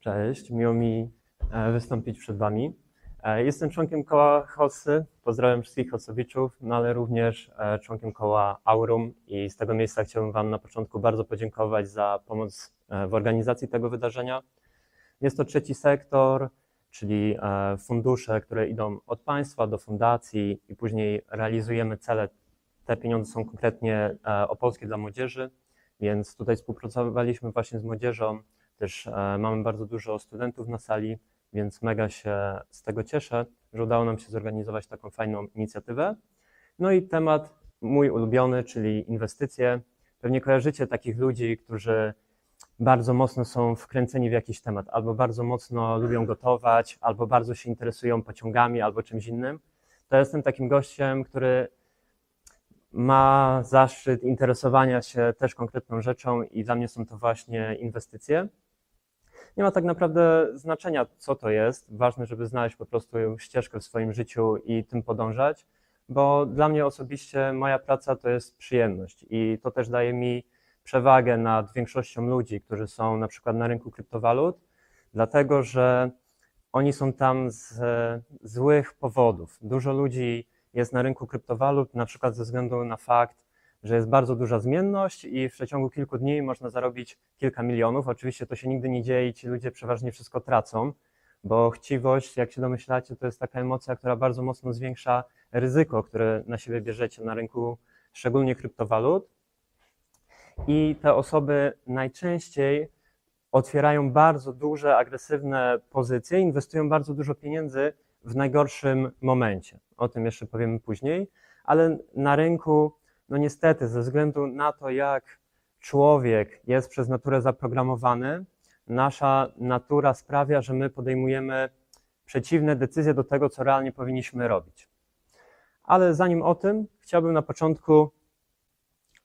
Cześć, miło mi e, wystąpić przed Wami. E, Jestem członkiem koła HOSY, pozdrawiam wszystkich HOSowiczów, no ale również e, członkiem koła Aurum i z tego miejsca chciałbym Wam na początku bardzo podziękować za pomoc w organizacji tego wydarzenia. Jest to trzeci sektor, czyli fundusze, które idą od państwa do fundacji i później realizujemy cele. Te pieniądze są konkretnie opolskie dla młodzieży, więc tutaj współpracowaliśmy właśnie z młodzieżą. Też e, mamy bardzo dużo studentów na sali, więc mega się z tego cieszę, że udało nam się zorganizować taką fajną inicjatywę. No i temat mój ulubiony, czyli inwestycje. Pewnie kojarzycie takich ludzi, którzy bardzo mocno są wkręceni w jakiś temat, albo bardzo mocno lubią gotować, albo bardzo się interesują pociągami, albo czymś innym. To jestem takim gościem, który ma zaszczyt interesowania się też konkretną rzeczą i dla mnie są to właśnie inwestycje. Nie ma tak naprawdę znaczenia, co to jest. Ważne, żeby znaleźć po prostu ścieżkę w swoim życiu i tym podążać, bo dla mnie osobiście moja praca to jest przyjemność i to też daje mi przewagę nad większością ludzi, którzy są na przykład na rynku kryptowalut, dlatego że oni są tam z złych powodów. Dużo ludzi jest na rynku kryptowalut, na przykład ze względu na fakt, że jest bardzo duża zmienność i w przeciągu kilku dni można zarobić kilka milionów. Oczywiście to się nigdy nie dzieje i ci ludzie przeważnie wszystko tracą, bo chciwość, jak się domyślacie, to jest taka emocja, która bardzo mocno zwiększa ryzyko, które na siebie bierzecie na rynku, szczególnie kryptowalut. I te osoby najczęściej otwierają bardzo duże, agresywne pozycje, inwestują bardzo dużo pieniędzy w najgorszym momencie. O tym jeszcze powiemy później, ale na rynku, no niestety, ze względu na to, jak człowiek jest przez naturę zaprogramowany, nasza natura sprawia, że my podejmujemy przeciwne decyzje do tego, co realnie powinniśmy robić. Ale zanim o tym, chciałbym na początku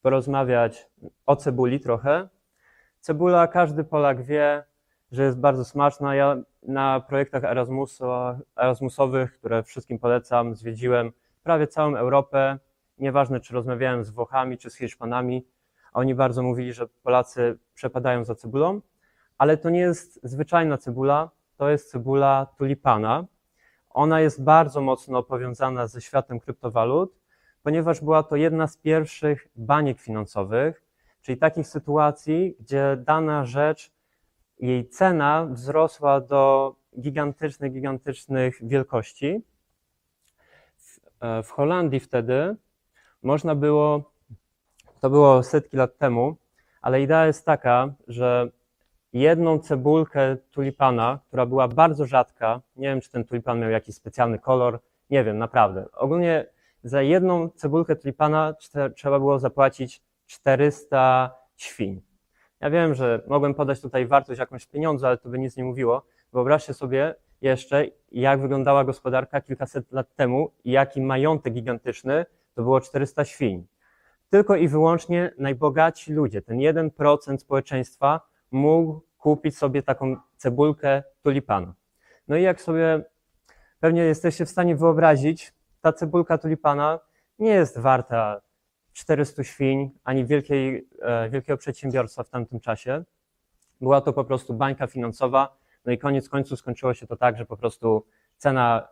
porozmawiać o cebuli trochę. Cebula, każdy Polak wie, że jest bardzo smaczna. Ja na projektach Erasmusu, Erasmusowych, które wszystkim polecam, zwiedziłem prawie całą Europę. Nieważne, czy rozmawiałem z Włochami, czy z Hiszpanami. Oni bardzo mówili, że Polacy przepadają za cebulą, ale to nie jest zwyczajna cebula, to jest cebula tulipana. Ona jest bardzo mocno powiązana ze światem kryptowalut, ponieważ była to jedna z pierwszych baniek finansowych, czyli takich sytuacji, gdzie dana rzecz, jej cena wzrosła do gigantycznych, gigantycznych wielkości. W, e, w Holandii wtedy można było, to było setki lat temu, ale idea jest taka, że jedną cebulkę tulipana, która była bardzo rzadka, nie wiem, czy ten tulipan miał jakiś specjalny kolor, nie wiem, naprawdę. Ogólnie za jedną cebulkę tulipana trzeba było zapłacić 400 świń. Ja wiem, że mogłem podać tutaj wartość jakąś w pieniądzu, ale to by nic nie mówiło. Wyobraźcie sobie jeszcze, jak wyglądała gospodarka kilkaset lat temu i jaki majątek gigantyczny to było 400 świń. Tylko i wyłącznie najbogatsi ludzie, ten 1% społeczeństwa mógł kupić sobie taką cebulkę tulipana. No i jak sobie pewnie jesteście w stanie wyobrazić, ta cebulka tulipana nie jest warta 400 świń ani wielkiej, e, wielkiego przedsiębiorstwa w tamtym czasie. Była to po prostu bańka finansowa. No i koniec końców skończyło się to tak, że po prostu cena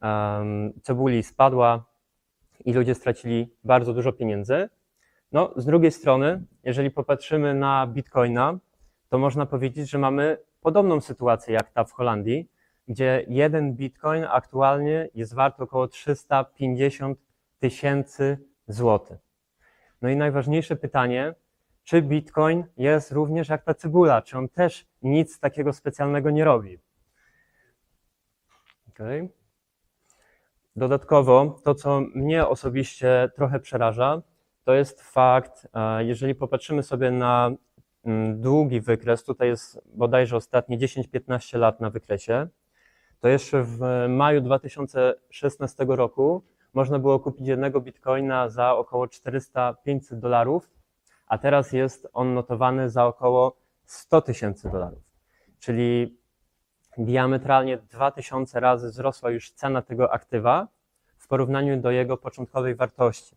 em, cebuli spadła i ludzie stracili bardzo dużo pieniędzy. No, z drugiej strony, jeżeli popatrzymy na bitcoina, to można powiedzieć, że mamy podobną sytuację jak ta w Holandii, gdzie jeden bitcoin aktualnie jest wart około 350 tysięcy złotych. No i najważniejsze pytanie, czy bitcoin jest również jak ta cebula, czy on też nic takiego specjalnego nie robi? Okay. Dodatkowo, to co mnie osobiście trochę przeraża, to jest fakt, e, jeżeli popatrzymy sobie na mm, długi wykres, tutaj jest bodajże ostatnie 10-15 lat na wykresie, to jeszcze w maju 2016 roku można było kupić jednego bitcoina za około 400-500 dolarów, a teraz jest on notowany za około 100 tysięcy dolarów. Czyli diametralnie 2000 razy wzrosła już cena tego aktywa w porównaniu do jego początkowej wartości.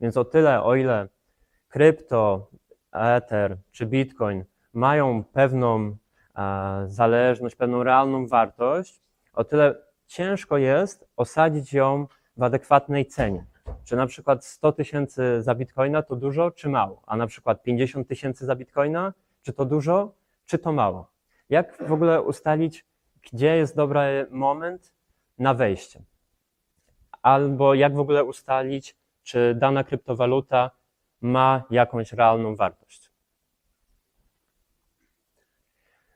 Więc o tyle, o ile krypto Ether czy Bitcoin mają pewną e, zależność, pewną realną wartość, o tyle ciężko jest osadzić ją w adekwatnej cenie. Czy na przykład 100 tysięcy za bitcoina to dużo, czy mało? A na przykład 50 tysięcy za bitcoina, czy to dużo, czy to mało? Jak w ogóle ustalić, gdzie jest dobry moment na wejście? Albo jak w ogóle ustalić, czy dana kryptowaluta ma jakąś realną wartość?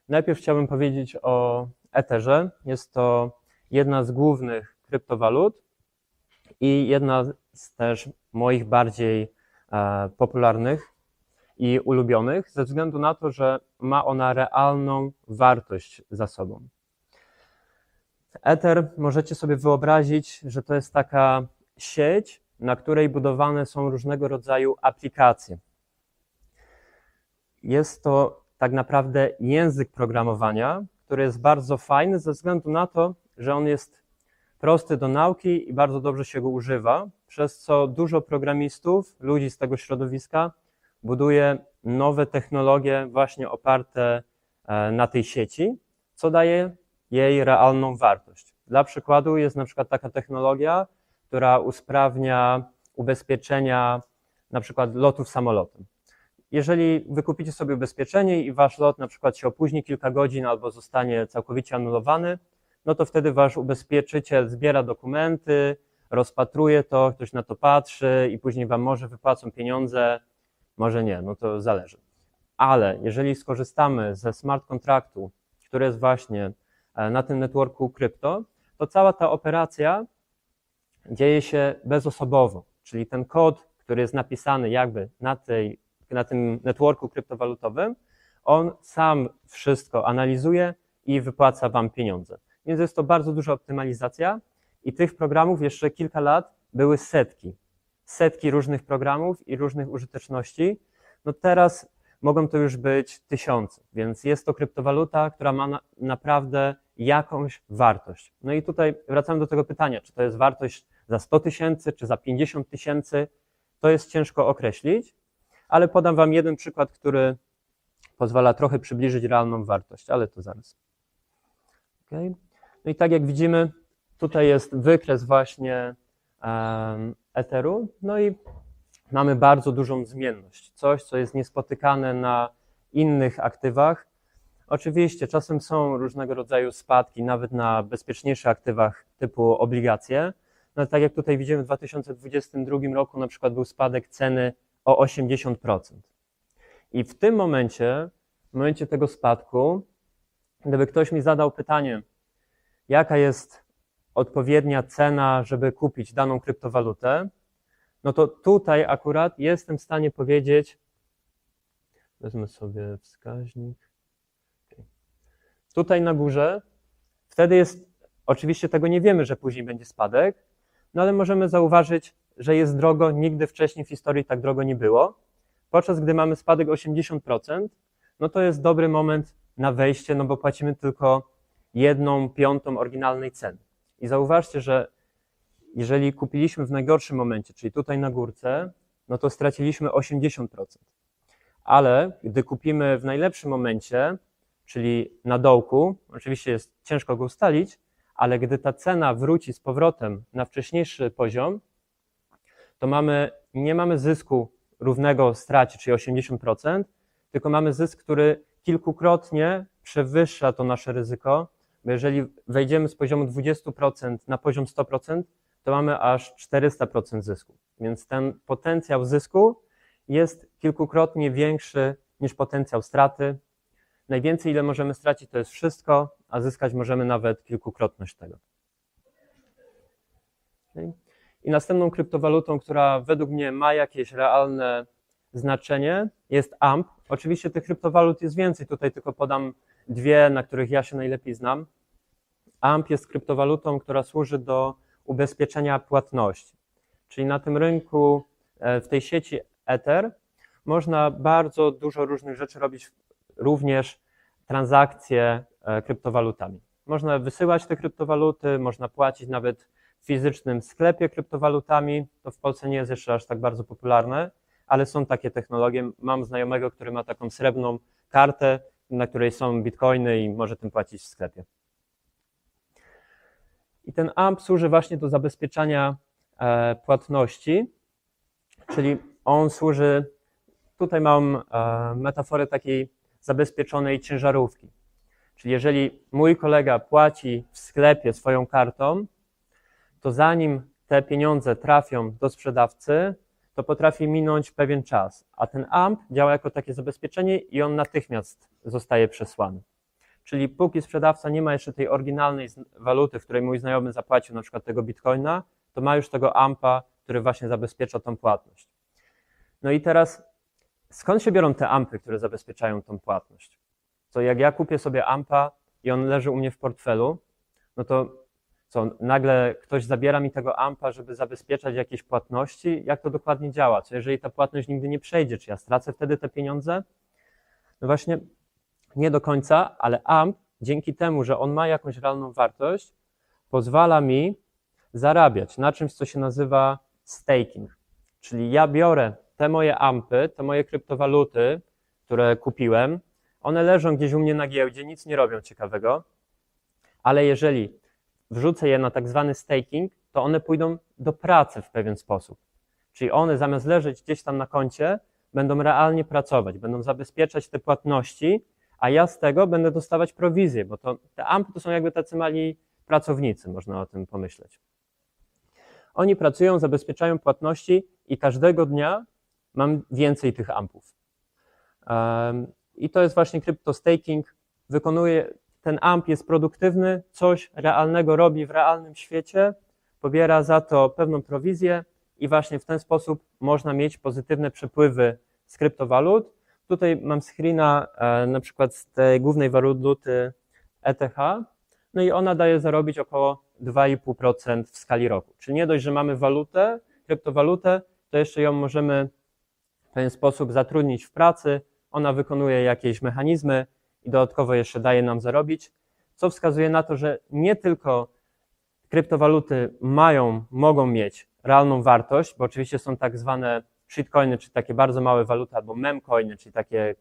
Najpierw chciałbym powiedzieć o Etherze. Jest to jedna z głównych kryptowalut i jedna z też moich bardziej e, popularnych i ulubionych, ze względu na to, że ma ona realną wartość za sobą. Ether możecie sobie wyobrazić, że to jest taka sieć, na której budowane są różnego rodzaju aplikacje. Jest to tak naprawdę język programowania, który jest bardzo fajny ze względu na to, że on jest prosty do nauki i bardzo dobrze się go używa, przez co dużo programistów, ludzi z tego środowiska buduje nowe technologie właśnie oparte e, na tej sieci, co daje jej realną wartość. Dla przykładu jest na przykład taka technologia, która usprawnia ubezpieczenia na przykład lotów samolotem. Jeżeli wykupicie sobie ubezpieczenie i wasz lot na przykład się opóźni kilka godzin albo zostanie całkowicie anulowany, no to wtedy wasz ubezpieczyciel zbiera dokumenty, rozpatruje to, ktoś na to patrzy i później wam może wypłacą pieniądze, może nie, no to zależy. Ale jeżeli skorzystamy ze smart kontraktu, który jest właśnie e, na tym networku krypto, to cała ta operacja dzieje się bezosobowo, czyli ten kod, który jest napisany jakby na, tej, na tym networku kryptowalutowym, on sam wszystko analizuje i wypłaca Wam pieniądze. Więc jest to bardzo duża optymalizacja i tych programów jeszcze kilka lat były setki. Setki różnych programów i różnych użyteczności. No teraz mogą to już być tysiące, więc jest to kryptowaluta, która ma na, naprawdę jakąś wartość. No i tutaj wracamy do tego pytania, czy to jest wartość za 100 tysięcy, czy za 50 tysięcy, to jest ciężko określić, ale podam Wam jeden przykład, który pozwala trochę przybliżyć realną wartość, ale to zaraz. Okay. No i tak jak widzimy, tutaj jest wykres właśnie Etheru, no i mamy bardzo dużą zmienność, coś, co jest niespotykane na innych aktywach. Oczywiście czasem są różnego rodzaju spadki, nawet na bezpieczniejszych aktywach typu obligacje, no tak jak tutaj widzimy w 2022 roku na przykład był spadek ceny o 80%. I w tym momencie, w momencie tego spadku, gdyby ktoś mi zadał pytanie, jaka jest odpowiednia cena, żeby kupić daną kryptowalutę, no to tutaj akurat jestem w stanie powiedzieć, wezmę sobie wskaźnik, tutaj na górze, wtedy jest, oczywiście tego nie wiemy, że później będzie spadek, no ale możemy zauważyć, że jest drogo, nigdy wcześniej w historii tak drogo nie było. Podczas gdy mamy spadek 80%, no to jest dobry moment na wejście, no bo płacimy tylko jedną piątą oryginalnej ceny. I zauważcie, że jeżeli kupiliśmy w najgorszym momencie, czyli tutaj na górce, no to straciliśmy 80%. Ale gdy kupimy w najlepszym momencie, czyli na dołku, oczywiście jest ciężko go ustalić, ale gdy ta cena wróci z powrotem na wcześniejszy poziom, to mamy, nie mamy zysku równego stracie, czyli 80%, tylko mamy zysk, który kilkukrotnie przewyższa to nasze ryzyko, bo jeżeli wejdziemy z poziomu 20% na poziom 100%, to mamy aż 400% zysku. Więc ten potencjał zysku jest kilkukrotnie większy niż potencjał straty. Najwięcej, ile możemy stracić, to jest wszystko, a zyskać możemy nawet kilkukrotność tego. I następną kryptowalutą, która według mnie ma jakieś realne znaczenie, jest AMP. Oczywiście tych kryptowalut jest więcej, tutaj tylko podam dwie, na których ja się najlepiej znam. AMP jest kryptowalutą, która służy do ubezpieczenia płatności. Czyli na tym rynku, e, w tej sieci Ether, można bardzo dużo różnych rzeczy robić, również transakcje e, kryptowalutami. Można wysyłać te kryptowaluty, można płacić nawet w fizycznym sklepie kryptowalutami. To w Polsce nie jest jeszcze aż tak bardzo popularne, ale są takie technologie. Mam znajomego, który ma taką srebrną kartę, na której są bitcoiny i może tym płacić w sklepie. I ten AMP służy właśnie do zabezpieczania e, płatności, czyli on służy, tutaj mam e, metaforę takiej zabezpieczonej ciężarówki. Czyli jeżeli mój kolega płaci w sklepie swoją kartą, to zanim te pieniądze trafią do sprzedawcy, to potrafi minąć pewien czas, a ten AMP działa jako takie zabezpieczenie i on natychmiast zostaje przesłany. Czyli póki sprzedawca nie ma jeszcze tej oryginalnej waluty, w której mój znajomy zapłacił na przykład tego bitcoina, to ma już tego AMPa, który właśnie zabezpiecza tą płatność. No i teraz skąd się biorą te ampy, które zabezpieczają tą płatność? To jak ja kupię sobie ampa i on leży u mnie w portfelu, no to co, nagle ktoś zabiera mi tego ampa, żeby zabezpieczać jakieś płatności? Jak to dokładnie działa? Co jeżeli ta płatność nigdy nie przejdzie? Czy ja stracę wtedy te pieniądze? No właśnie nie do końca, ale AMP dzięki temu, że on ma jakąś realną wartość, pozwala mi zarabiać na czymś, co się nazywa staking. Czyli ja biorę te moje ampy, te moje kryptowaluty, które kupiłem, one leżą gdzieś u mnie na giełdzie, nic nie robią ciekawego, ale jeżeli wrzucę je na tak zwany staking, to one pójdą do pracy w pewien sposób. Czyli one zamiast leżeć gdzieś tam na koncie, będą realnie pracować, będą zabezpieczać te płatności, a ja z tego będę dostawać prowizję, bo to, te ampy to są jakby tacy mali pracownicy, można o tym pomyśleć. Oni pracują, zabezpieczają płatności i każdego dnia mam więcej tych ampów. I to jest właśnie crypto staking. Wykonuje, ten amp jest produktywny, coś realnego robi w realnym świecie, pobiera za to pewną prowizję i właśnie w ten sposób można mieć pozytywne przepływy z kryptowalut. Tutaj mam screena e, na przykład z tej głównej waluty ETH, no i ona daje zarobić około 2,5% w skali roku. Czyli nie dość, że mamy walutę, kryptowalutę, to jeszcze ją możemy w pewien sposób zatrudnić w pracy, ona wykonuje jakieś mechanizmy i dodatkowo jeszcze daje nam zarobić, co wskazuje na to, że nie tylko kryptowaluty mają, mogą mieć realną wartość, bo oczywiście są tak zwane shitcoiny, czyli takie bardzo małe waluty, albo memcoiny, czyli takie,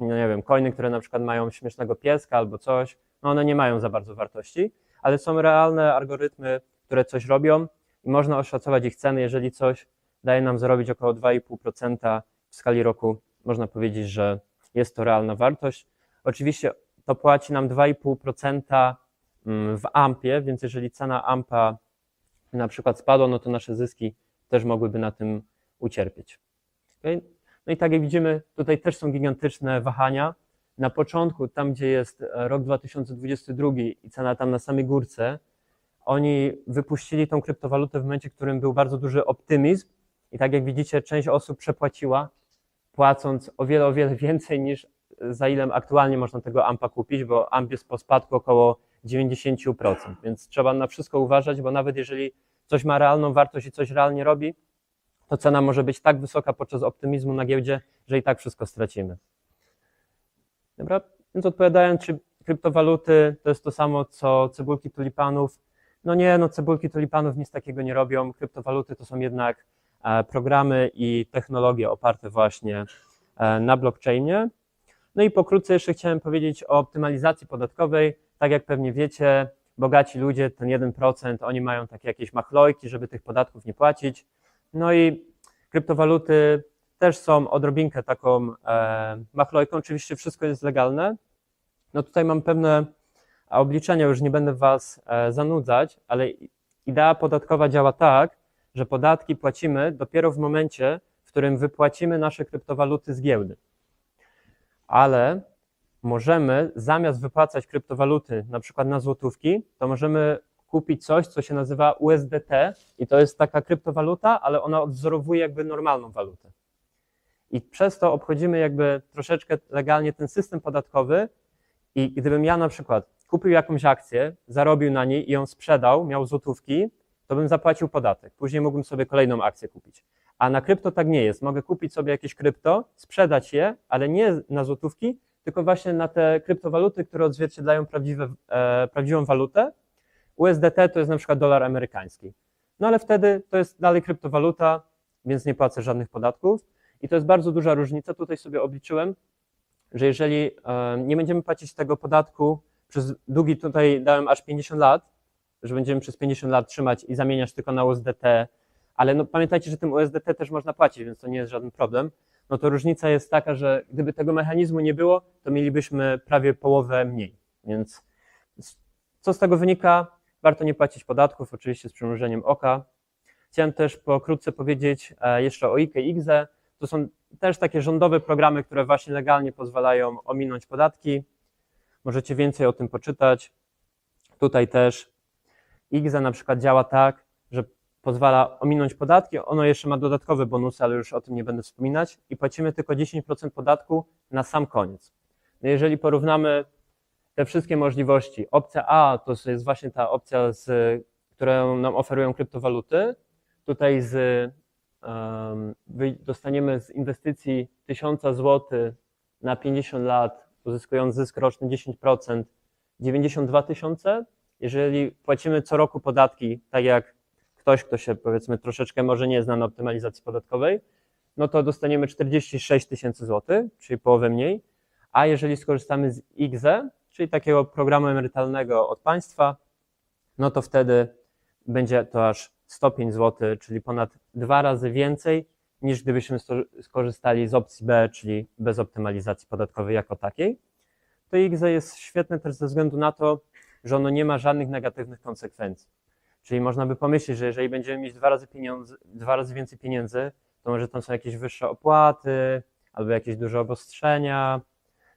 no nie wiem, coiny, które na przykład mają śmiesznego pieska albo coś, no one nie mają za bardzo wartości, ale są realne algorytmy, które coś robią i można oszacować ich ceny, jeżeli coś daje nam zarobić około 2,5% w skali roku, można powiedzieć, że jest to realna wartość. Oczywiście to płaci nam 2,5% mm, w ampie, więc jeżeli cena ampa na przykład spadła, no to nasze zyski też mogłyby na tym ucierpieć. No i tak jak widzimy, tutaj też są gigantyczne wahania. Na początku, tam gdzie jest rok 2022 i cena tam na samej górce, oni wypuścili tą kryptowalutę w momencie, w którym był bardzo duży optymizm i tak jak widzicie, część osób przepłaciła, płacąc o wiele, o wiele więcej niż za ile aktualnie można tego AMPA kupić, bo AMP jest po spadku około 90%, więc trzeba na wszystko uważać, bo nawet jeżeli coś ma realną wartość i coś realnie robi, to cena może być tak wysoka podczas optymizmu na giełdzie, że i tak wszystko stracimy. Dobra, więc odpowiadając, czy kryptowaluty to jest to samo, co cebulki tulipanów? No nie, no cebulki tulipanów nic takiego nie robią. Kryptowaluty to są jednak e, programy i technologie oparte właśnie e, na blockchainie. No i pokrótce jeszcze chciałem powiedzieć o optymalizacji podatkowej. Tak jak pewnie wiecie, bogaci ludzie, ten 1%, oni mają takie jakieś machlojki, żeby tych podatków nie płacić. No i kryptowaluty też są odrobinkę taką e, machlojką. Oczywiście wszystko jest legalne. No tutaj mam pewne obliczenia, już nie będę Was e, zanudzać, ale idea podatkowa działa tak, że podatki płacimy dopiero w momencie, w którym wypłacimy nasze kryptowaluty z giełdy. Ale możemy zamiast wypłacać kryptowaluty na przykład na złotówki, to możemy kupić coś, co się nazywa USDT i to jest taka kryptowaluta, ale ona odwzorowuje jakby normalną walutę. I przez to obchodzimy jakby troszeczkę legalnie ten system podatkowy i gdybym ja na przykład kupił jakąś akcję, zarobił na niej i ją sprzedał, miał złotówki, to bym zapłacił podatek. Później mógłbym sobie kolejną akcję kupić. A na krypto tak nie jest. Mogę kupić sobie jakieś krypto, sprzedać je, ale nie na złotówki, tylko właśnie na te kryptowaluty, które odzwierciedlają prawdziwe, e, prawdziwą walutę USDT to jest na przykład dolar amerykański. No ale wtedy to jest dalej kryptowaluta, więc nie płacę żadnych podatków. I to jest bardzo duża różnica. Tutaj sobie obliczyłem, że jeżeli e, nie będziemy płacić tego podatku przez długi, tutaj dałem aż 50 lat, że będziemy przez 50 lat trzymać i zamieniać tylko na USDT, ale no, pamiętajcie, że tym USDT też można płacić, więc to nie jest żaden problem. No to różnica jest taka, że gdyby tego mechanizmu nie było, to mielibyśmy prawie połowę mniej. Więc co z tego wynika? Warto nie płacić podatków, oczywiście z przymrużeniem oka. Chciałem też pokrótce powiedzieć e, jeszcze o IKE i IGZE. To są też takie rządowe programy, które właśnie legalnie pozwalają ominąć podatki. Możecie więcej o tym poczytać. Tutaj też IGZE na przykład działa tak, pozwala ominąć podatki. Ono jeszcze ma dodatkowe bonusy, ale już o tym nie będę wspominać. I płacimy tylko 10% podatku na sam koniec. No jeżeli porównamy te wszystkie możliwości, opcja A to jest właśnie ta opcja, z, którą nam oferują kryptowaluty. Tutaj z, um, dostaniemy z inwestycji 1000 zł na 50 lat, uzyskując zysk roczny 10%, 92 tysiące. Jeżeli płacimy co roku podatki, tak jak ktoś, kto się powiedzmy troszeczkę może nie zna na optymalizacji podatkowej, no to dostaniemy 46 tysięcy złotych, czyli połowę mniej. A jeżeli skorzystamy z IGZE, czyli takiego programu emerytalnego od państwa, no to wtedy będzie to aż 105 zł, czyli ponad dwa razy więcej niż gdybyśmy skorzystali z opcji B, czyli bez optymalizacji podatkowej jako takiej. To IGZE jest świetne też ze względu na to, że ono nie ma żadnych negatywnych konsekwencji. Czyli można by pomyśleć, że jeżeli będziemy mieć dwa razy, pieniądze, dwa razy więcej pieniędzy, to może tam są jakieś wyższe opłaty albo jakieś duże obostrzenia.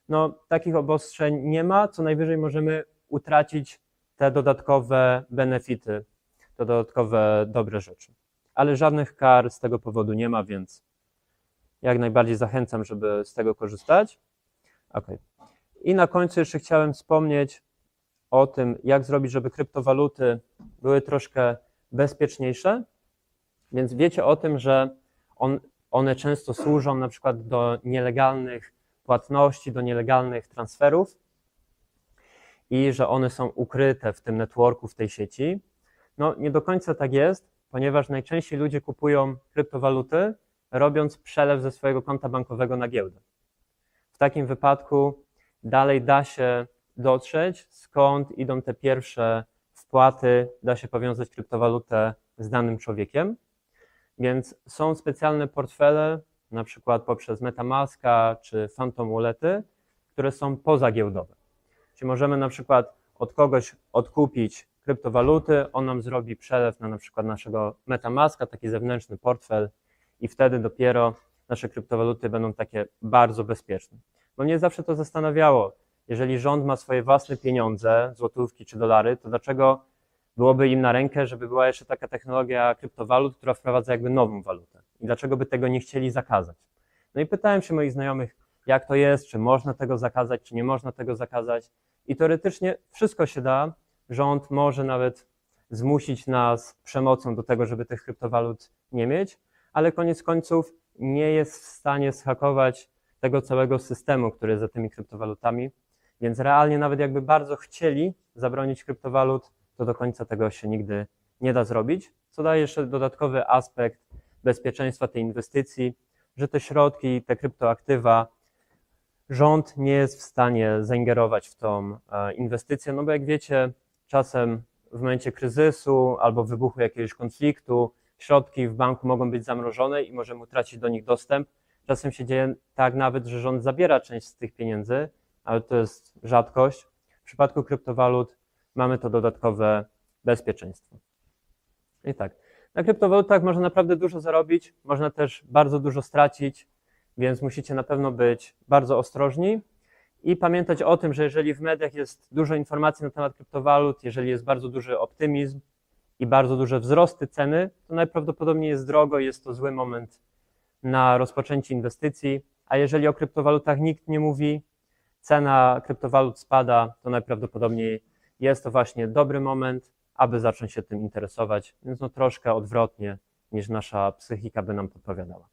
No, takich obostrzeń nie ma, co najwyżej możemy utracić te dodatkowe benefity, te dodatkowe dobre rzeczy. Ale żadnych kar z tego powodu nie ma, więc jak najbardziej zachęcam, żeby z tego korzystać. Okay. I na końcu jeszcze chciałem wspomnieć o tym, jak zrobić, żeby kryptowaluty były troszkę bezpieczniejsze. Więc wiecie o tym, że on, one często służą na przykład do nielegalnych płatności, do nielegalnych transferów i że one są ukryte w tym networku, w tej sieci. No, nie do końca tak jest, ponieważ najczęściej ludzie kupują kryptowaluty, robiąc przelew ze swojego konta bankowego na giełdę. W takim wypadku dalej da się dotrzeć, skąd idą te pierwsze wpłaty, da się powiązać kryptowalutę z danym człowiekiem. Więc są specjalne portfele, na przykład poprzez Metamaska czy Phantom Wallety, które są pozagiełdowe. Czyli możemy na przykład od kogoś odkupić kryptowaluty, on nam zrobi przelew na na przykład naszego Metamaska, taki zewnętrzny portfel i wtedy dopiero nasze kryptowaluty będą takie bardzo bezpieczne. Bo mnie zawsze to zastanawiało, jeżeli rząd ma swoje własne pieniądze, złotówki czy dolary, to dlaczego byłoby im na rękę, żeby była jeszcze taka technologia kryptowalut, która wprowadza jakby nową walutę? I dlaczego by tego nie chcieli zakazać? No i pytałem się moich znajomych, jak to jest, czy można tego zakazać, czy nie można tego zakazać. I teoretycznie wszystko się da. Rząd może nawet zmusić nas przemocą do tego, żeby tych kryptowalut nie mieć, ale koniec końców nie jest w stanie schakować tego całego systemu, który jest za tymi kryptowalutami. Więc realnie nawet jakby bardzo chcieli zabronić kryptowalut, to do końca tego się nigdy nie da zrobić, co daje jeszcze dodatkowy aspekt bezpieczeństwa tej inwestycji, że te środki, te kryptoaktywa, rząd nie jest w stanie zaingerować w tą e, inwestycję, no bo jak wiecie, czasem w momencie kryzysu albo wybuchu jakiegoś konfliktu, środki w banku mogą być zamrożone i możemy utracić do nich dostęp. Czasem się dzieje tak nawet, że rząd zabiera część z tych pieniędzy, ale to jest rzadkość. W przypadku kryptowalut mamy to dodatkowe bezpieczeństwo. I tak, na kryptowalutach można naprawdę dużo zarobić, można też bardzo dużo stracić, więc musicie na pewno być bardzo ostrożni i pamiętać o tym, że jeżeli w mediach jest dużo informacji na temat kryptowalut, jeżeli jest bardzo duży optymizm i bardzo duże wzrosty ceny, to najprawdopodobniej jest drogo i jest to zły moment na rozpoczęcie inwestycji, a jeżeli o kryptowalutach nikt nie mówi, cena kryptowalut spada, to najprawdopodobniej jest to właśnie dobry moment, aby zacząć się tym interesować, więc no troszkę odwrotnie niż nasza psychika by nam podpowiadała.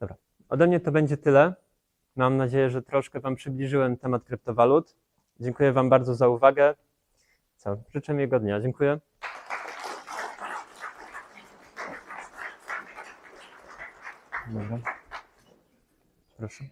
Dobra, ode mnie to będzie tyle. Mam nadzieję, że troszkę Wam przybliżyłem temat kryptowalut. Dziękuję Wam bardzo za uwagę. Co? Życzę miłego dnia. Dziękuję. Dobra. Proszę.